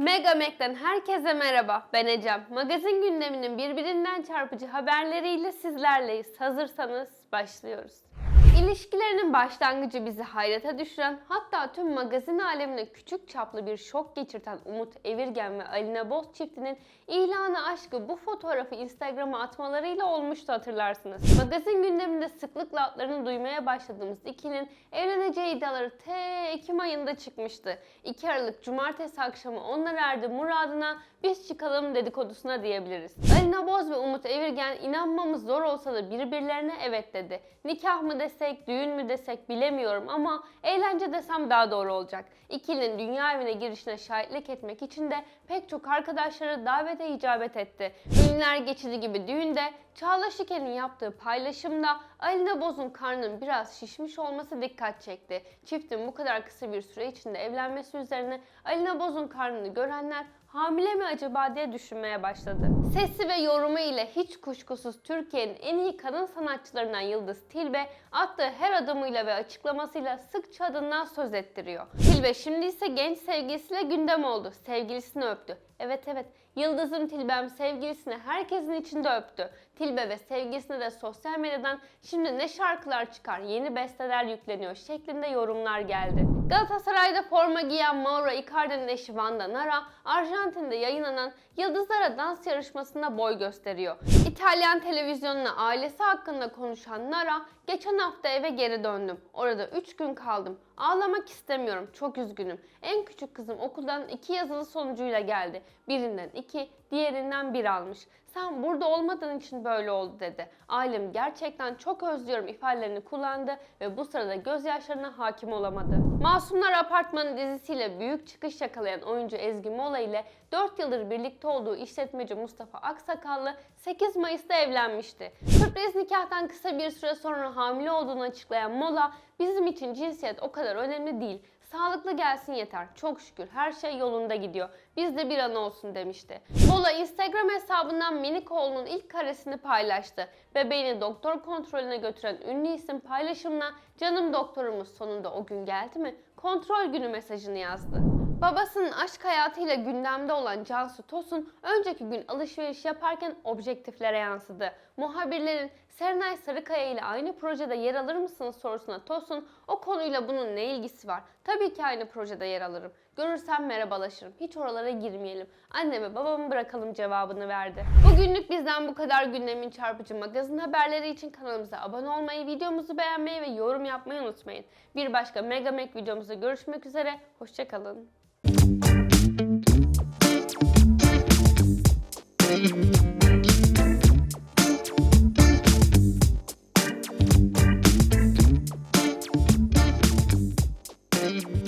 Mega Mac'ten herkese merhaba. Ben Ecem. Magazin gündeminin birbirinden çarpıcı haberleriyle sizlerleyiz. Hazırsanız başlıyoruz. İlişkilerinin başlangıcı bizi hayrete düşüren, hatta tüm magazin alemine küçük çaplı bir şok geçirten Umut Evirgen ve Alina Boz çiftinin ilanı aşkı bu fotoğrafı Instagram'a atmalarıyla olmuştu hatırlarsınız. Magazin gündeminde sıklıkla adlarını duymaya başladığımız ikinin evleneceği iddiaları T Ekim ayında çıkmıştı. 2 Aralık Cumartesi akşamı onlar erdi muradına biz çıkalım dedikodusuna diyebiliriz. Alina Boz ve Umut Evirgen inanmamız zor olsa da birbirlerine evet dedi. Nikah mı desek, düğün mü desek bilemiyorum ama eğlence desem daha doğru olacak. İkilinin dünya evine girişine şahitlik etmek için de pek çok arkadaşları davete icabet etti. Ünlüler geçidi gibi düğünde Çağla Şikel'in yaptığı paylaşımda Alina Boz'un karnının biraz şişmiş olması dikkat çekti. Çiftin bu kadar kısa bir süre içinde evlenmesi üzerine Alina Boz'un karnını görenler hamile mi acaba diye düşünmeye başladı. Sesi ve yorumu ile hiç kuşkusuz Türkiye'nin en iyi kadın sanatçılarından Yıldız Tilbe attığı her adımıyla ve açıklamasıyla sıkça adından söz ettiriyor. Tilbe şimdi ise genç sevgilisiyle gündem oldu. Sevgilisini öptü. Evet evet Yıldız'ım Tilbe'm sevgilisini herkesin içinde öptü. Tilbe ve sevgilisine de sosyal medyadan şimdi ne şarkılar çıkar, yeni besteler yükleniyor şeklinde yorumlar geldi. Galatasaray'da forma giyen Mauro Icardi'nin eşi Vanda Nara, Arjantin'de yayınlanan Yıldızlara Dans yarışmasında boy gösteriyor. İtalyan televizyonuna ailesi hakkında konuşan Nara, geçen hafta eve geri döndüm. Orada 3 gün kaldım. Ağlamak istemiyorum, çok üzgünüm. En küçük kızım okuldan iki yazılı sonucuyla geldi. Birinden iki, diğerinden bir almış. Sen burada olmadığın için böyle oldu dedi. Ailem gerçekten çok özlüyorum ifadelerini kullandı ve bu sırada gözyaşlarına hakim olamadı. Masumlar Apartmanı dizisiyle büyük çıkış yakalayan oyuncu Ezgi Mola ile 4 yıldır birlikte olduğu işletmeci Mustafa Aksakallı 8 Mayıs'ta evlenmişti. Sürpriz nikahtan kısa bir süre sonra hamile olduğunu açıklayan Mola, bizim için cinsiyet o kadar önemli değil. Sağlıklı gelsin yeter. Çok şükür her şey yolunda gidiyor. Biz de bir an olsun demişti. Mola Instagram hesabından minik oğlunun ilk karesini paylaştı. Bebeğini doktor kontrolüne götüren ünlü isim paylaşımına canım doktorumuz sonunda o gün geldi mi? Kontrol günü mesajını yazdı. Babasının aşk hayatıyla gündemde olan Cansu Tosun önceki gün alışveriş yaparken objektiflere yansıdı. Muhabirlerin Serenay Sarıkaya ile aynı projede yer alır mısınız sorusuna Tosun o konuyla bunun ne ilgisi var? Tabii ki aynı projede yer alırım. Görürsem merhabalaşırım. Hiç oralara girmeyelim. Anneme babamı bırakalım cevabını verdi. Bugünlük bizden bu kadar gündemin çarpıcı magazin haberleri için kanalımıza abone olmayı, videomuzu beğenmeyi ve yorum yapmayı unutmayın. Bir başka Mega Mac videomuzda görüşmek üzere. Hoşçakalın. Mm-hmm.